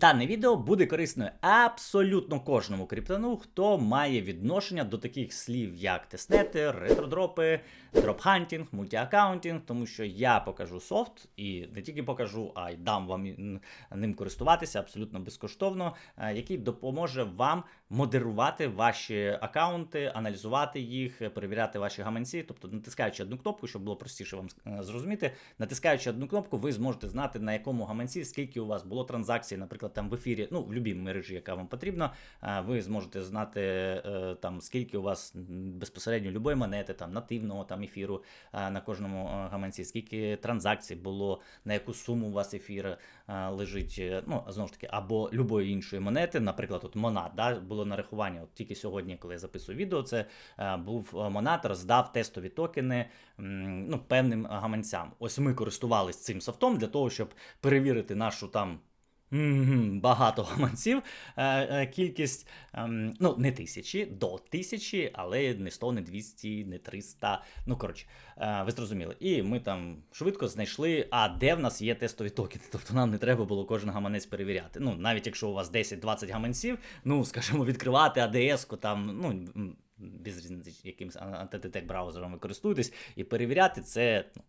Дане відео буде корисною абсолютно кожному криптону, хто має відношення до таких слів, як тестнети, ретродропи, дропхантінг, мультіаккаунтінг, тому що я покажу софт і не тільки покажу, а й дам вам ним користуватися абсолютно безкоштовно, е, який допоможе вам модерувати ваші аккаунти, аналізувати їх, перевіряти ваші гаманці. Тобто, натискаючи одну кнопку, щоб було простіше вам е, зрозуміти, натискаючи одну кнопку, ви зможете знати на якому гаманці скільки у вас було транзакцій, наприклад, там в ефірі, ну в будь-якій мережі, яка вам потрібна. е, Ви зможете знати е, там скільки у вас безпосередньо любої монети, там нативного там ефіру на кожному гаманці, скільки транзакцій було, на яку суму у вас ефір лежить. е, Ну знову ж таки, або любої іншої монети, наприклад, от Монат, да, було нарахування. От тільки сьогодні, коли я записую відео, це е, був е, Монат, роздав тестові токени ну, певним гаманцям. Ось ми користувалися цим софтом для того, щоб перевірити нашу там. Багато гаманців. Е, е, Кількість, ем, ну, не тисячі, до тисячі, але не 100, не 200, не 300. Ну, коротше, е, ви зрозуміли. І ми там швидко знайшли, а де в нас є тестові токени. Тобто нам не треба було кожен гаманець перевіряти. Ну, навіть якщо у вас 10-20 гаманців, ну, скажімо, відкривати АДС-ку там, ну. Без різниці, якимсь антитек браузером ви користуєтесь, і перевіряти це ну,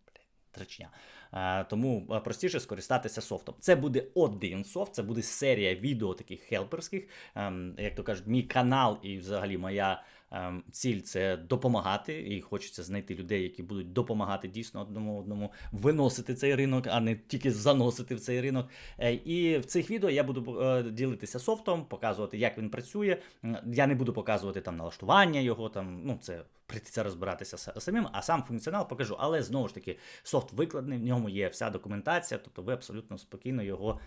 трачня. Е, Тому е, простіше скористатися софтом. Це буде один софт, це буде серія відео таких хелперських. Ем, Як то кажуть, мій канал і взагалі моя ціль це допомагати. І хочеться знайти людей, які будуть допомагати дійсно одному одному виносити цей ринок, а не тільки заносити в цей ринок. Е, І в цих відео я буду е, ділитися софтом, показувати, як він працює. Я не буду показувати там налаштування його, там, ну це прийдеться розбиратися самим, а сам функціонал покажу. Але знову ж таки, софт викладений, в ньому є вся документація, тобто ви абсолютно спокійно його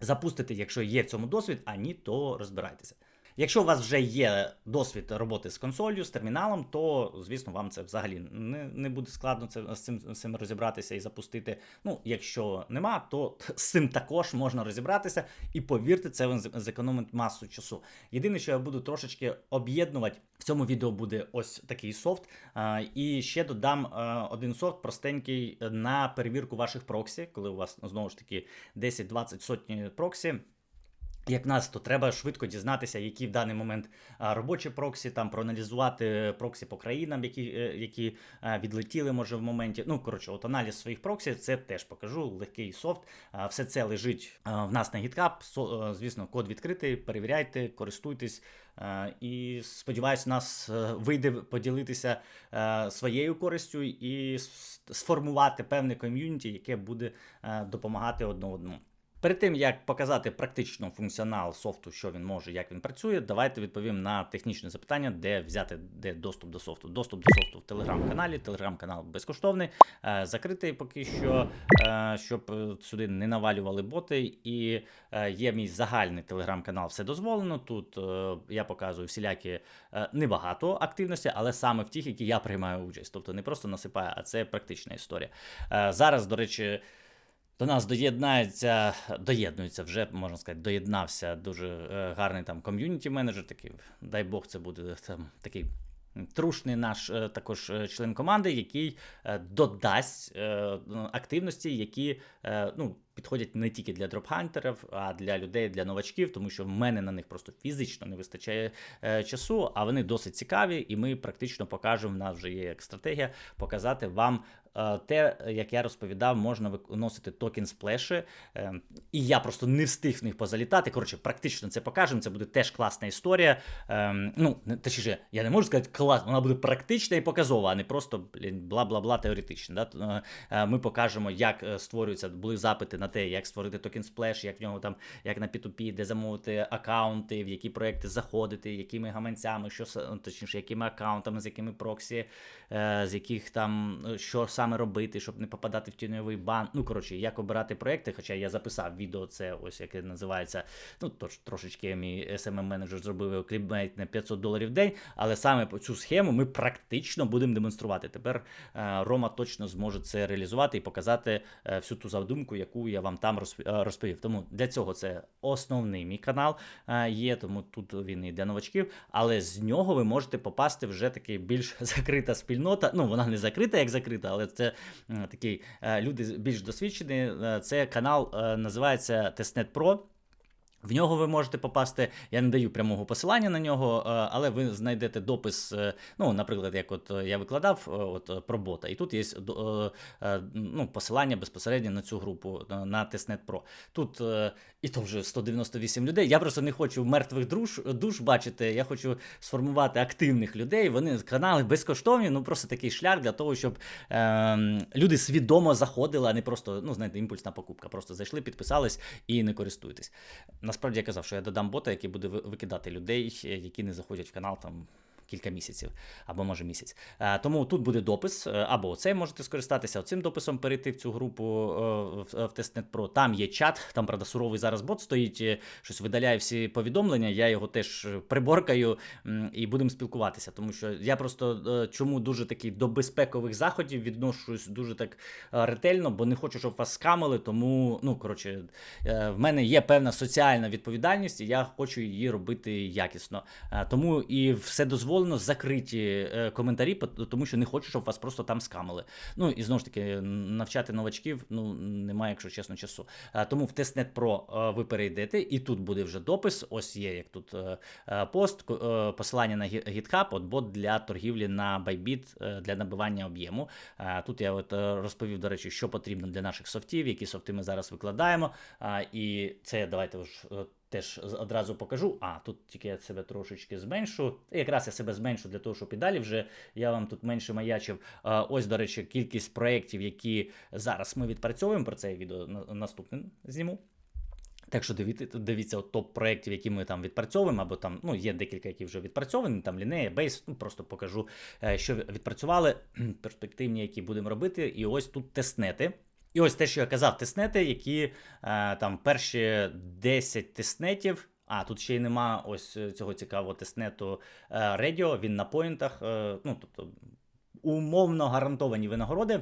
запустите, якщо є в цьому досвід, а ні, то розбирайтеся. Якщо у вас вже є досвід роботи з консолью, з терміналом, то звісно вам це взагалі не, не буде складно це з цим, з цим розібратися і запустити. Ну, якщо нема, то з цим також можна розібратися, і повірте, це вам зекономить масу часу. Єдине, що я буду трошечки об'єднувати в цьому відео буде ось такий софт. А, І ще додам а, один софт простенький на перевірку ваших проксі, коли у вас знову ж таки 10-20 сотні проксі. Як нас, то треба швидко дізнатися, які в даний момент робочі проксі, там проаналізувати проксі по країнам, які, е, які відлетіли, може, в моменті. Ну, коротше, от аналіз своїх проксі, це теж покажу, легкий софт. Все це лежить в нас на GitHub. Е, Звісно, код відкритий, перевіряйте, користуйтесь. Е, І сподіваюсь, нас е, вийде поділитися е, своєю користю і сформувати певне ком'юніті, яке буде е, допомагати одне одному. Перед тим як показати практично функціонал софту, що він може, як він працює, давайте відповім на технічне запитання, де взяти де доступ до софту. Доступ до софту в телеграм-каналі. Телеграм-канал безкоштовний, е, закритий поки що, е, щоб е, сюди не навалювали боти. І є мій загальний телеграм-канал, все дозволено. Тут я показую всілякі небагато активності, але саме в тих, які я приймаю участь. Тобто не просто насипаю, а це практична історія. Зараз, до речі. До нас доєднається, доєднується вже, можна сказати, доєднався дуже е, гарний там ком'юніті менеджер. Такий, дай Бог, це буде там такий трушний наш е, також е, член команди, який додасть активності, які ну, підходять не тільки для дропхантерів, а для людей, для новачків, тому що в мене на них просто фізично не вистачає е, часу, а вони досить цікаві, і ми практично покажемо. В нас вже є як стратегія показати вам. е, Те, як я розповідав, можна виносити токен сплеші, е, і я просто не встиг в них позалітати. Коротше, практично це покажемо. Це буде теж класна історія. Ну, точніше, я не можу сказати клас, вона буде практична і показова, а не просто бла-бла-бла теоретична. Ми покажемо, як створюються, були запити на те, як створити токен сплеш, як в нього там, як на P2P, де замовити аккаунти, в які проекти заходити, якими гаманцями, що точніше, якими аккаунтами, з якими проксі, е, з яких там е, що саме робити, щоб не попадати в тіньовий бан. Ну, коротше, як обирати проекти, хоча я записав відео, це ось яке називається. Ну, тож трошечки мій smm менеджер зробив кліпмейт на 500 доларів в день, але саме по цю схему ми практично будемо демонструвати. Тепер е, Рома точно зможе це реалізувати і показати всю ту задумку, яку я вам там е, розповів. Тому для цього це основний мій канал е, є, тому тут він і для новачків, але з нього ви можете попасти вже такий більш закрита спільнота. Ну, вона не закрита, як закрита, але це такий е, люди більш досвідчені. Це канал називається Testnet Pro. В нього ви можете попасти. Я не даю прямого посилання на нього, е, але ви знайдете допис. е, Ну, наприклад, як от е, я викладав от про бота, і тут є ну, посилання безпосередньо на цю групу на- Testnet Pro. Тут і то вже 198 людей. Я просто не хочу мертвих душ, душ бачити. Я хочу сформувати активних людей. Вони канали безкоштовні. Ну просто такий шлях для того, щоб е, люди свідомо заходили, а не просто ну знаєте, імпульсна покупка. Просто зайшли, підписались і не користуйтесь. Насправді я казав, що я додам бота, який буде викидати людей, е, які не заходять в канал там. Кілька місяців або може місяць. Е, тому тут буде допис, е, або оцей можете скористатися цим дописом, перейти в цю групу е, в, Testnet Pro. Там є чат, там, правда, суровий зараз бот стоїть, щось видаляє всі повідомлення. Я його теж приборкаю і будемо спілкуватися. Тому що я просто чому дуже такий до безпекових заходів відношусь дуже так ретельно, бо не хочу, щоб вас скамили. Тому, ну коротше, в мене є певна соціальна відповідальність, і я хочу її робити якісно. Тому і все дозволено закриті е, коментарі, тому що не хочу, щоб вас просто там скамили. Ну і знову ж таки, навчати новачків ну немає, якщо чесно, часу. Е, Тому в Testnet Pro е, ви перейдете, і тут буде вже допис. Ось є як тут пост, посилання на GitHub, от бот для торгівлі на Bybit для набивання об'єму. Е, Тут я от розповів, до речі, що потрібно для наших софтів, які софти ми зараз викладаємо. А, І це давайте ж теж одразу покажу. А, тут тільки я себе трошечки зменшу. Якраз я себе зменшу для того, щоб і далі вже я вам тут менше маячив. Ось, до речі, кількість проєктів, які зараз ми відпрацьовуємо. Про це відео наступне зніму. Так що дивіться, дивіться топ проєктів, які ми там відпрацьовуємо, або там ну, є декілька, які вже відпрацьовані, там Лінея, Бейс, ну просто покажу, е, що відпрацювали, перспективні, які будемо робити. І ось тут тестнети. І ось те, що я казав, тестнети, які е, там перші 10 тестнетів. А, тут ще й нема ось е, цього цікавого тестнету е, Radio, він на поінтах, ну тобто умовно гарантовані винагороди.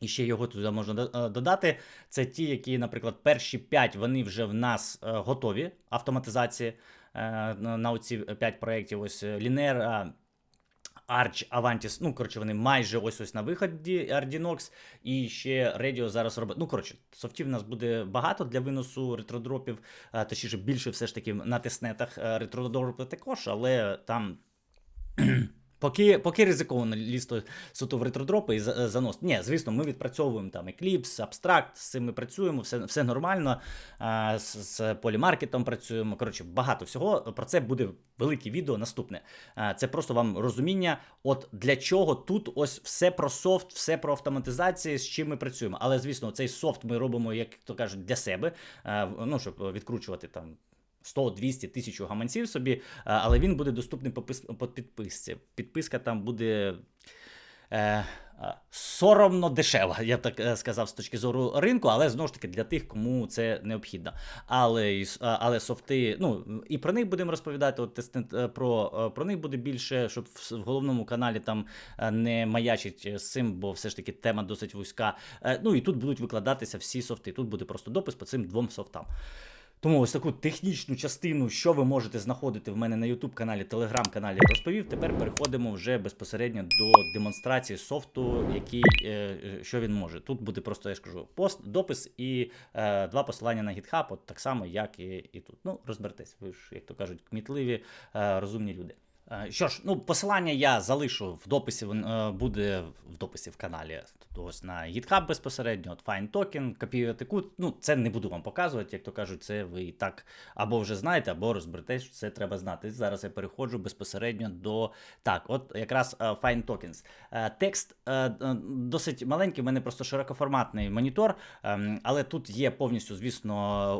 І ще його туди можна додати. Це ті, які, наприклад, перші 5 вони вже в нас готові автоматизації на, оці 5 проєктів. Ось Linear, Arch, Avantis, ну, коротше, вони майже ось ось на виході Ardinox, і ще Radio зараз робить. Ну, коротше, софтів у нас буде багато для виносу ретродропів, е, точніше, більше все ж таки на тестнетах е, ретродропи також, але там. Поки, поки ризиковано лізти суто в ретродропи і занос. Ні, звісно, ми відпрацьовуємо там Eclipse, Abstract, з цим ми працюємо, все, все нормально. А, з, з полімаркетом працюємо. Коротше, багато всього. Про це буде велике відео наступне. А, це просто вам розуміння, от для чого тут ось все про софт, все про автоматизацію, з чим ми працюємо. Але, звісно, цей софт ми робимо, як то кажуть, для себе, а, ну, щоб відкручувати там. 100, 200, тисячу гаманців собі, але він буде доступний по, по підписці. Підписка там буде е, соромно дешева, я б так е, сказав, з точки зору ринку, але знову ж таки для тих, кому це необхідно. Але, але софти, ну і про них будемо розповідати. От е, про, е, про них буде більше, щоб в, головному каналі там е, не маячить з цим, бо все ж таки тема досить вузька. Е, Ну і тут будуть викладатися всі софти. Тут буде просто допис по цим двом софтам. Тому ось таку технічну частину, що ви можете знаходити в мене на YouTube каналі, Telegram каналі розповів. Тепер переходимо вже безпосередньо до демонстрації софту, який е, е, що він може. Тут буде просто я ж кажу, пост, допис і е, два посилання на GitHub, от так само, як і, і тут. Ну, розберетесь, ви ж, як то кажуть, кмітливі, е, розумні люди. Е, Що ж, ну посилання я залишу в дописі. Е, буде в дописі в каналі. Тобто ось на GitHub безпосередньо, от Fine Token, копіювати код. Ну, це не буду вам показувати, як то кажуть, це ви і так або вже знаєте, або розберетесь, це треба знати. Зараз я переходжу безпосередньо до так, от якраз е, Fine Tokens. Текст досить маленький, в мене просто широкоформатний монітор, ем, але тут є повністю, звісно,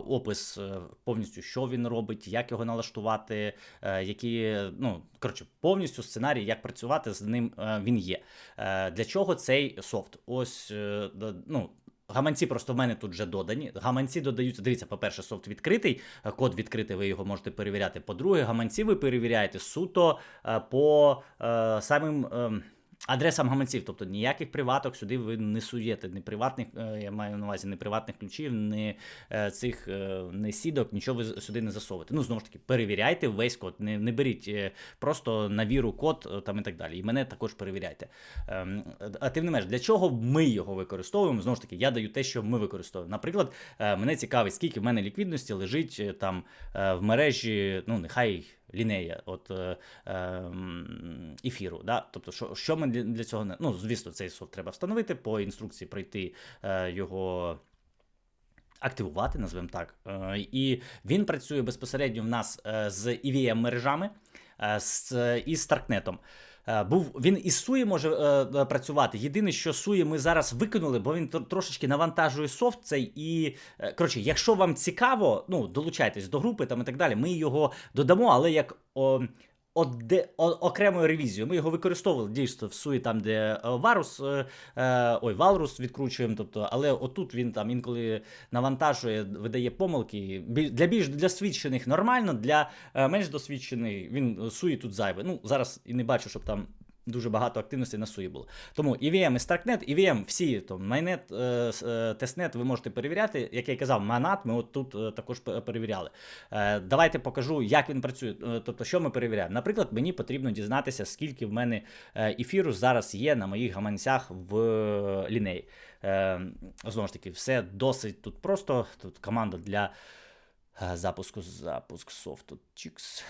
опис повністю, що він робить, як його налаштувати, які, ну, коротше, повністю сценарій, як працювати з ним е, він є. Е, Для чого цей софт? Ось, е, ну. Гаманці просто в мене тут вже додані. Гаманці додаються. Дивіться, по-перше, софт відкритий, е, код відкритий, ви його можете перевіряти. По-друге, гаманці ви перевіряєте суто е, по е, самим. ем, адресам гаманців, тобто ніяких приваток сюди ви не суєте, не приватних, е, я маю на увазі не приватних ключів, не цих е, не сідок, нічого ви сюди не засовуєте. Ну, знову ж таки, перевіряйте весь код, не, не беріть е, просто на віру код там і так далі. І мене також перевіряйте. Ем, А тим не менш, для чого ми його використовуємо? Знову ж таки, я даю те, що ми використовуємо. Наприклад, мене цікавить, скільки в мене ліквідності лежить там в мережі, ну нехай лінея, от е, ем, ефіру. Да? Тобто, що, що ми для, цього не. Ну, звісно, цей софт треба встановити, по інструкції пройти е, його. Активувати, назвемо так. Е, І він працює безпосередньо в нас з EVM мережами з, і з Старкнетом. Е, Був він із Суї може е, е, працювати. Єдине, що Суї ми зараз викинули, бо він трошечки навантажує софт цей. І коротше, якщо вам цікаво, ну долучайтесь до групи там і так далі. Ми його додамо, але як о, оде, о, окремою ревізією. Ми його використовували дійсно в Суї, там, де е, Варус, е, е, ой, Валрус відкручуємо. Тобто, але отут він там інколи навантажує, видає помилки. Для більш досвідчених нормально, для е, менш досвідчених він Суї тут зайве. Ну, зараз і не бачу, щоб там. Дуже багато активності на суї було. Тому EVM і StarkNet, EVM, всі там Майнет, е, е, Тестнет ви можете перевіряти. Як я казав, Манат ми от тут е, також перевіряли. Давайте покажу, як він працює. Тобто, що ми перевіряємо. Наприклад, мені потрібно дізнатися, скільки в мене ефіру зараз є на моїх гаманцях в лінеї. Знову ж таки, все досить тут просто. Тут команда для запуску запуск софту Chix.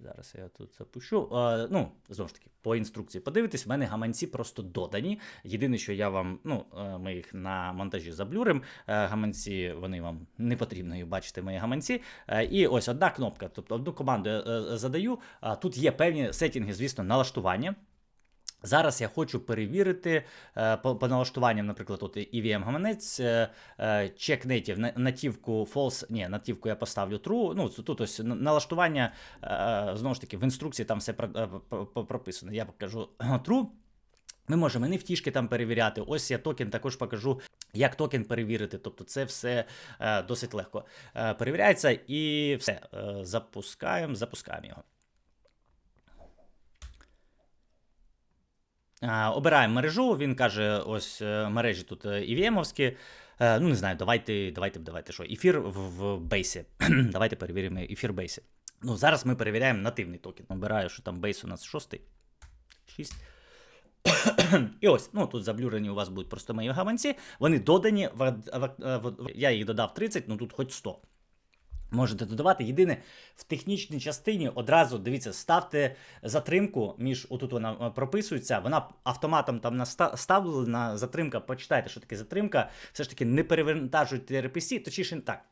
Зараз я тут запущу. Е, ну, знову ж таки, по інструкції подивитись, в мене гаманці просто додані. Єдине, що я вам, ну, е, ми їх на монтажі заблюрим. Е, гаманці, вони вам не потрібно бачити, мої гаманці. І ось одна кнопка, тобто одну команду я задаю. А тут є певні сетінги, звісно, налаштування. Зараз я хочу перевірити е, по, по налаштуванням, наприклад, от EVM гаманець, е, е, check native, на- нативку false, ні, нативку я поставлю true. Ну, тут ось налаштування, знову ж таки, в інструкції там все про- про- про- прописано. Я покажу true. Ми можемо не втішки там перевіряти. Ось я токен також покажу, як токен перевірити. Тобто це все досить легко перевіряється і все. Запускаємо, запускаємо його. Обираємо мережу, він каже: ось е, мережі тут івм Е, Ну, не знаю, давайте, давайте, давайте що. Ефір в, в бейсі. давайте перевіримо ефір бейсі. Ну, зараз ми перевіряємо нативний токен. Обираю, що там бейс у нас шостий. 6. І ось, ну тут заблюрені у вас будуть просто мої гаманці. Вони додані, в, в, в- я їх додав 30, ну тут хоч 100. Можете додавати. Єдине, в технічній частині одразу дивіться, ставте затримку між отут вона е, прописується. Вона автоматом там наставлена затримка. Почитайте, що таке затримка. Все ж таки не перевантажуйте RPC, точніше так.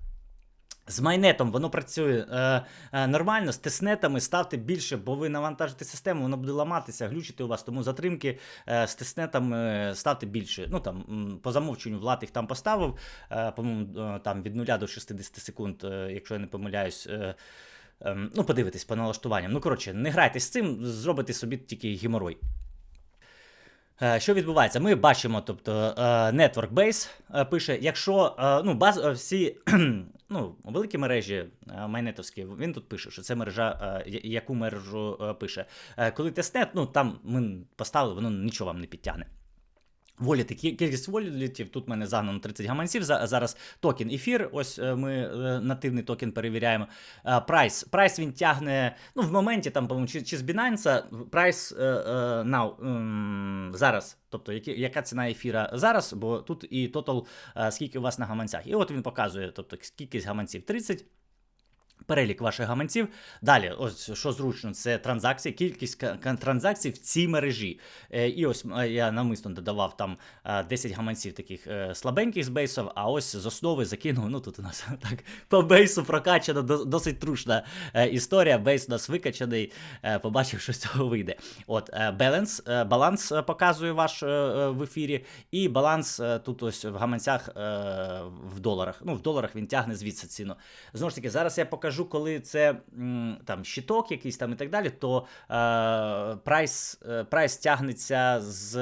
З майнетом воно працює е, е, нормально, з теснетами ставте більше, бо ви навантажите систему, воно буде ламатися, глючити у вас. Тому затримки е, з теснетами е, ставте більше. Ну там по замовченню Влад їх там поставив, е, по-моєму, е, там від 0 до 60 секунд, е, якщо я не помиляюсь. Е, ем, ну, подивитись по налаштуванням. Ну, коротше, не грайте з цим, зробите собі тільки геморой. Е, Що відбувається? Ми бачимо, тобто е, Network Base е, пише, якщо ну, баз, всі ну, великі мережі майнетовські, він тут пише, що це мережа, яку мережу пише. Коли тестнет, ну там ми поставили, воно нічого вам не підтягне. Воліти, кількість волітів, тут в мене загнано 30 гаманців. За- Зараз токен ефір. Ось е, ми е, нативний токен перевіряємо. Е, Прайс. Прайс він тягне. Ну, в моменті там, по-моєму, чи, чи з Binance, прайс now, зараз. Тобто, яка ціна ефіра зараз, бо тут і тотал, скільки у вас на гаманцях. І от він показує, тобто, кількість гаманців 30. Перелік ваших гаманців. Далі, ось що зручно, це транзакції, кількість транзакцій в цій мережі. Е, і ось е, я навмисно додавав там е, 10 гаманців таких е, слабеньких з бейсів, а ось з основи закинув. Ну тут у нас так по бейсу прокачана досить трушна е, історія. Бейс у нас викачаний. Е, побачив, що з цього вийде. От е, баланс, е, баланс е, показує ваш е, е, в ефірі, і баланс е, тут ось в гаманцях е, в доларах. Ну, в доларах він тягне звідси ціну. Знову ж таки, зараз я покажу, коли це там щиток якийсь там і так далі, то е, прайс, е, прайс тягнеться з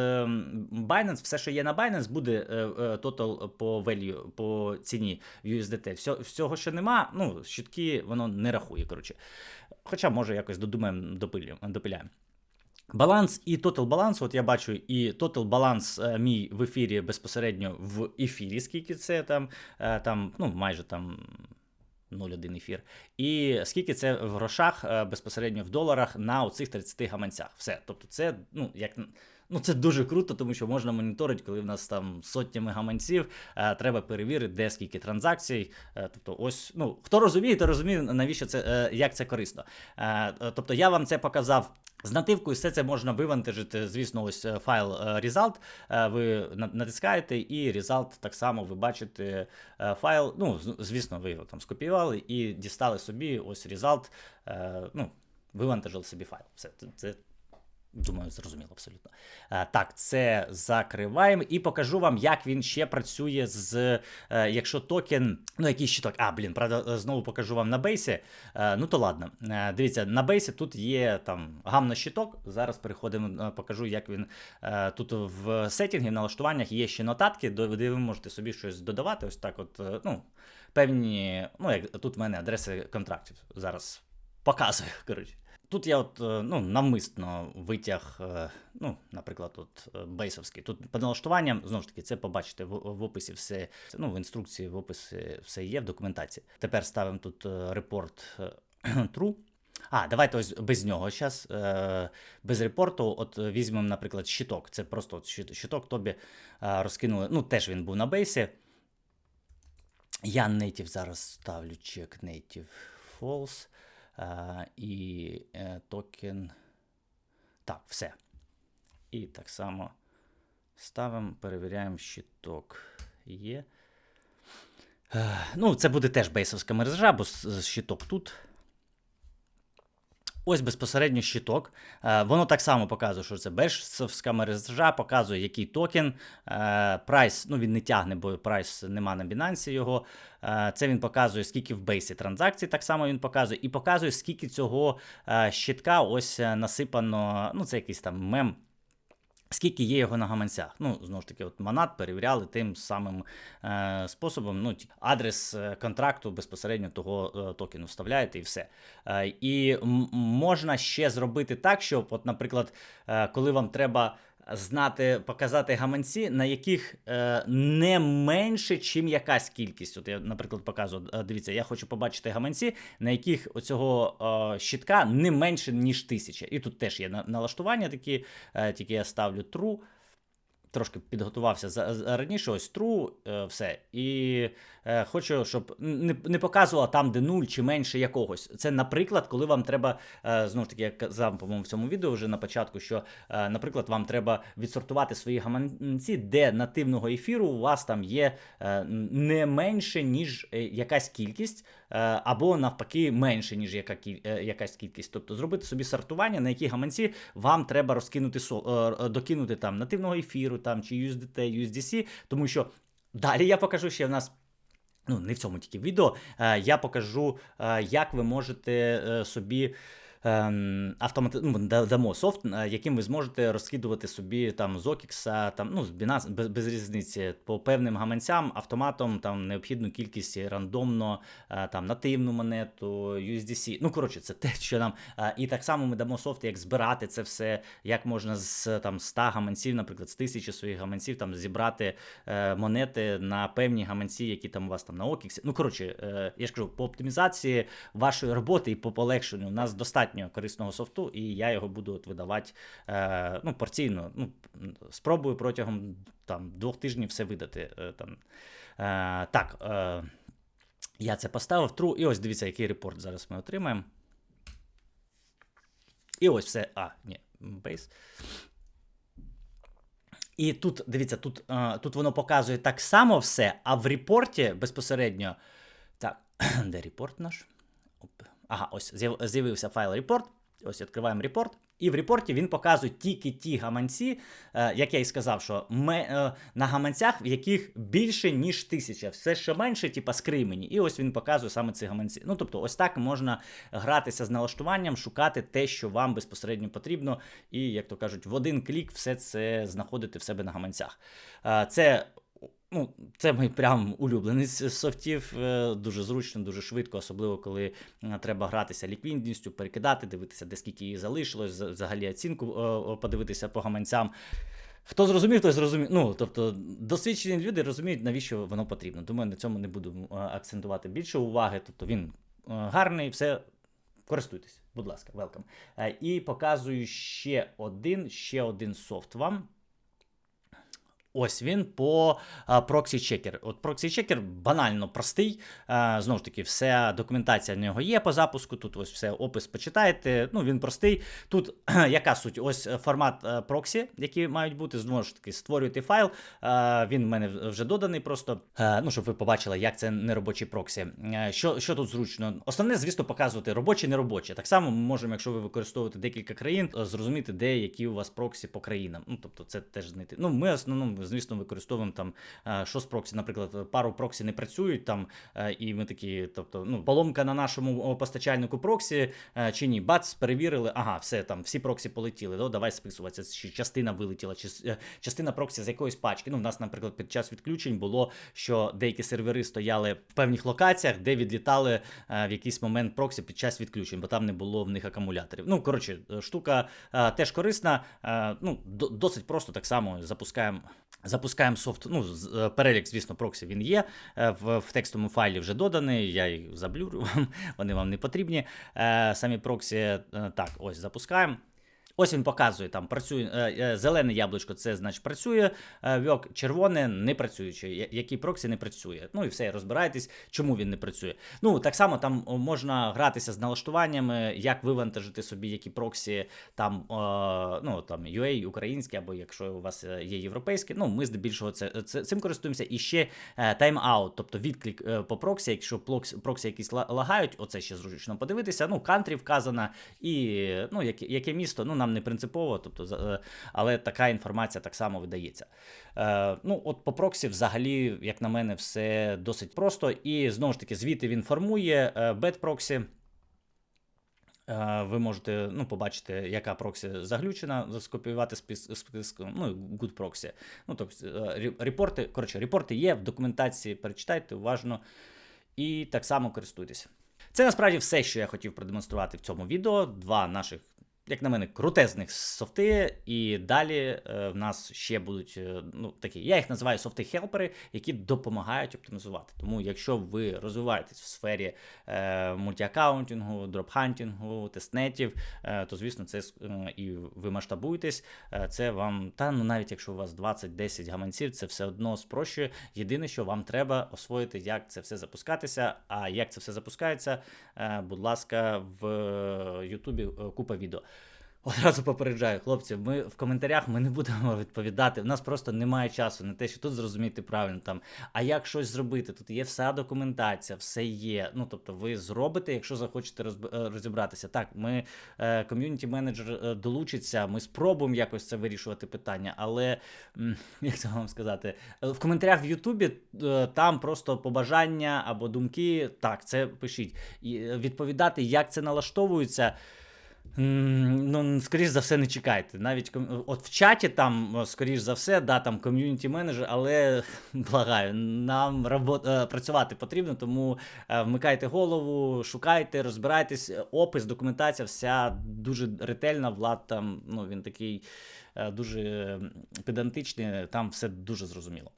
Binance, все, що є на Binance, буде е, е, total по value, по ціні USDT. Всього, всього, що нема, ну, щитки воно не рахує, коротше. Хоча, може, якось додумаємо, допиляємо. Баланс і тотал баланс, от я бачу, і тотал баланс е, мій в ефірі безпосередньо в ефірі, скільки це там, е, там ну, майже там 0,1 ефір. І скільки це в грошах е, безпосередньо в доларах на оцих 30 гаманцях. Все. Тобто, це, ну, як. Ну, це дуже круто, тому що можна моніторити, коли в нас там сотнями гаманців. Е, треба перевірити, де скільки транзакцій. Е, тобто, ось, ну хто розуміє, то розуміє, навіщо це е, як це корисно. Тобто, я вам це показав. З нативкою все це можна вивантажити, звісно, ось файл result. Ви натискаєте, і result так само ви бачите файл. Ну, звісно, ви його там скопіювали і дістали собі ось result. Ну, вивантажили собі файл. Все, це, це Думаю, зрозуміло абсолютно. Е, так, це закриваємо і покажу вам, як він ще працює з е, якщо токен, ну який ще токен, а блін, правда, е, знову покажу вам на бейсі. Ну то ладно. Дивіться, на бейсі тут є там гамна щиток. Зараз переходимо, покажу, як він тут в сеттінгі, в налаштуваннях є ще нотатки, де ви можете собі щось додавати. Ось так, от, ну, певні, ну як тут в мене адреси контрактів. Зараз показую. Коротше. Тут я от е, ну, навмисно витяг, е, ну, наприклад, от е, бейсовський. Тут по налаштуванням, знову ж таки, це побачите в, в описі все, ну, в інструкції, в описі все є в документації. Тепер ставимо тут репорт true. А, давайте ось без нього зараз. Без репорту. От візьмемо, наприклад, щиток. Це просто от щиток тобі розкинули. Ну, теж він був на бейсі. Я native зараз ставлю check native false. А, і е, токен. Так, все. І так само ставимо, перевіряємо щиток. Є. Е, ну, це буде теж бейсовська мережа, бо щиток тут. Ось безпосередньо щиток. Е, Воно так само показує, що це бешсовська мережа, показує, який токен. Е, Прайс, ну він не тягне, бо прайс нема на Binance його. Е, Це він показує, скільки в бейсі транзакцій, так само він показує, і показує, скільки цього щитка ось насипано. Ну, це якийсь там мем. Скільки є його на гаманцях? Ну, знову ж таки, от Манат перевіряли тим самим е, способом. Ну, адрес е, контракту безпосередньо того е, токену вставляєте і все. Е, і можна ще зробити так, щоб, от, наприклад, е, коли вам треба знати, показати гаманці, на яких е, не менше, чим якась кількість. От я, наприклад, показую, е, дивіться, я хочу побачити гаманці, на яких оцього е, щитка не менше, ніж тисяча. І тут теж є на- налаштування такі, е, тільки я ставлю true. Трошки підготувався раніше, ось true, е, все. І хочу, щоб не, показувала там, де нуль чи менше якогось. Це, наприклад, коли вам треба, е, знову ж таки, я казав, по-моєму, в цьому відео вже на початку, що, е, наприклад, вам треба відсортувати свої гаманці, де нативного ефіру у вас там є е, не менше, ніж е, якась кількість, е, або навпаки менше, ніж яка, е, якась кількість. Тобто зробити собі сортування, на які гаманці вам треба розкинути е, е, докинути там нативного ефіру там, чи USDT, USDC, тому що далі я покажу ще в нас. Ну, не в цьому тільки відео. Е, я покажу, е, як ви можете е, собі автомати... ну, дамо софт, е, яким ви зможете розкидувати собі там з Окікса, там, ну, з Binance, без, без різниці, по певним гаманцям, автоматом там необхідну кількість рандомно, е, там нативну монету, USDC. Ну, коротше, це те, що нам. е, І так само ми дамо софт, як збирати це все, як можна з там 100 гаманців, наприклад, з тисячі своїх гаманців там зібрати е, монети на певні гаманці, які там у вас там на Окіксі. Ну, коротше, е, я ж кажу, по оптимізації вашої роботи і по полегшенню у нас достатньо корисного софту, і я його буду от видавати е, ну, порційно. Ну, спробую протягом там, двох тижнів все видати. Е, там. Е, так, е, я це поставив true. І ось дивіться, який репорт зараз ми отримаємо. І ось все. А, ні, бейс. І тут, дивіться, тут, е, тут воно показує так само все, а в репорті безпосередньо. Так, де репорт наш? Ага, ось з'яв- з'явився файл репорт. Ось відкриваємо репорт. І в репорті він показує тільки ті гаманці, е, як я і сказав, що е, на гаманцях, в яких більше, ніж тисяча. Все, що менше, типа скримені. І ось він показує саме ці гаманці. Ну, тобто, ось так можна гратися з налаштуванням, шукати те, що вам безпосередньо потрібно, і, як то кажуть, в один клік все це знаходити в себе на гаманцях. Е, Це Ну, це мій прям улюблений з софтів. е, Дуже зручно, дуже швидко, особливо коли е, треба гратися ліквідністю, перекидати, дивитися, де скільки її залишилось, взагалі оцінку подивитися по гаманцям. Хто зрозумів, той зрозумів. Ну, тобто, досвідчені люди розуміють, навіщо воно потрібно. Думаю, на цьому не буду е, акцентувати більше уваги. Тобто він гарний, все. Користуйтесь, будь ласка. Е, І показую ще один, ще один софт вам. Ось він по проксі чекер. От проксі чекер банально простий. А, знову ж таки, вся документація в нього є по запуску. Тут ось все опис почитаєте. Ну, він простий. Тут яка суть? Ось е, формат е, проксі, які мають бути. Знову ж таки, створюєте файл. А, він в мене вже доданий просто. А, ну, щоб ви побачили, як це неробочий проксі. Е, Що, що тут зручно? Основне, звісно, показувати робочі, неробочі. Так само ми можемо, якщо ви використовуєте декілька країн, е, зрозуміти, де які у вас проксі по країнам. Ну, тобто, це теж знайти. Ну, ми основному, звісно, використовуємо там е, що з проксі, наприклад, пару проксі не працюють там, е, і ми такі, тобто, ну, поломка на нашому постачальнику проксі е, чи ні, бац, перевірили, ага, все там, всі проксі полетіли, ну, давай списуватися, чи частина вилетіла, чи частина проксі з якоїсь пачки. Ну, в нас, наприклад, під час відключень було, що деякі сервери стояли в певних локаціях, де відлітали в якийсь момент проксі під час відключень, бо там не було в них акумуляторів. Ну, коротше, штука теж корисна. Ну, досить просто так само запускаємо. Запускаємо софт. Ну, е, перелік, звісно, проксі він є. е, В, в текстовому файлі вже доданий. Я їх заблюрю вони вам не потрібні. Е, Самі проксі, так, ось запускаємо. Ось він показує, там працює е, е, зелене яблучко, це значить працює. е, Вьок червоне не працююче. Який проксі не працює. Ну і все, розбирайтесь, чому він не працює. Ну так само там можна гратися з налаштуваннями, як вивантажити собі які проксі там, ну там UA, українські, або якщо у вас є європейські. Ну ми здебільшого це, це цим користуємося. І ще тайм-аут, тобто відклик е, по проксі, якщо проксі, якісь лагають, оце ще зручно подивитися. Ну, кантрі вказана, і ну, яке, яке місто, ну нам не принципово, тобто, е, але така інформація так само видається. Е, ну, от по проксі, взагалі, як на мене, все досить просто. І знову ж таки, звідти він формує е, bad проксі. Е, Ви можете ну, побачити, яка проксі заглючена, скопіювати спис, список, ну, good проксі. Ну, тобто, репорти, коротше, репорти є в документації, перечитайте уважно і так само користуйтесь. Це насправді все, що я хотів продемонструвати в цьому відео. Два наших, як на мене, крутезних софти. І далі е, в нас ще будуть е, ну, такі, я їх називаю софти-хелпери, які допомагають оптимізувати. Тому, якщо ви розвиваєтесь в сфері е, мультіаккаунтингу, дропхантингу, тестнетів, е, то звісно, це е, і ви масштабуєтесь. Е, це вам, та ну навіть якщо у вас 20-10 гаманців, це все одно спрощує. Єдине, що вам треба освоїти, як це все запускатися. А як це все запускається, е, будь ласка, в Ютубі е, купа відео. Одразу попереджаю, хлопці, ми в коментарях ми не будемо відповідати. У нас просто немає часу на те, що тут зрозуміти правильно там. А як щось зробити? Тут є вся документація, все є. Ну тобто, ви зробите, якщо захочете е, розібратися. Так, ми е, ком'юніті менеджер е, долучиться, ми спробуємо якось це вирішувати питання, але як це вам сказати, в коментарях в Ютубі там просто побажання або думки. Так, це пишіть. І відповідати, як це налаштовується. Ну, скоріш за все, не чекайте. Навіть от в чаті там, скоріш за все, да, там ком'юніті менеджер, але благаю, нам робот, е, працювати потрібно, тому е, вмикайте голову, шукайте, розбирайтесь. Опис, документація, вся дуже ретельна. Влад там, ну він такий е, дуже педантичний, там все дуже зрозуміло.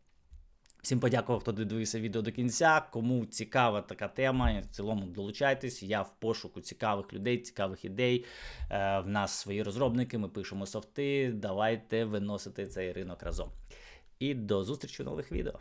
Всім подякував, хто дивився відео до кінця. Кому цікава така тема, в цілому долучайтесь. Я в пошуку цікавих людей, цікавих ідей. Е, в нас свої розробники, ми пишемо софти. Давайте виносити цей ринок разом. І до зустрічі в нових відео.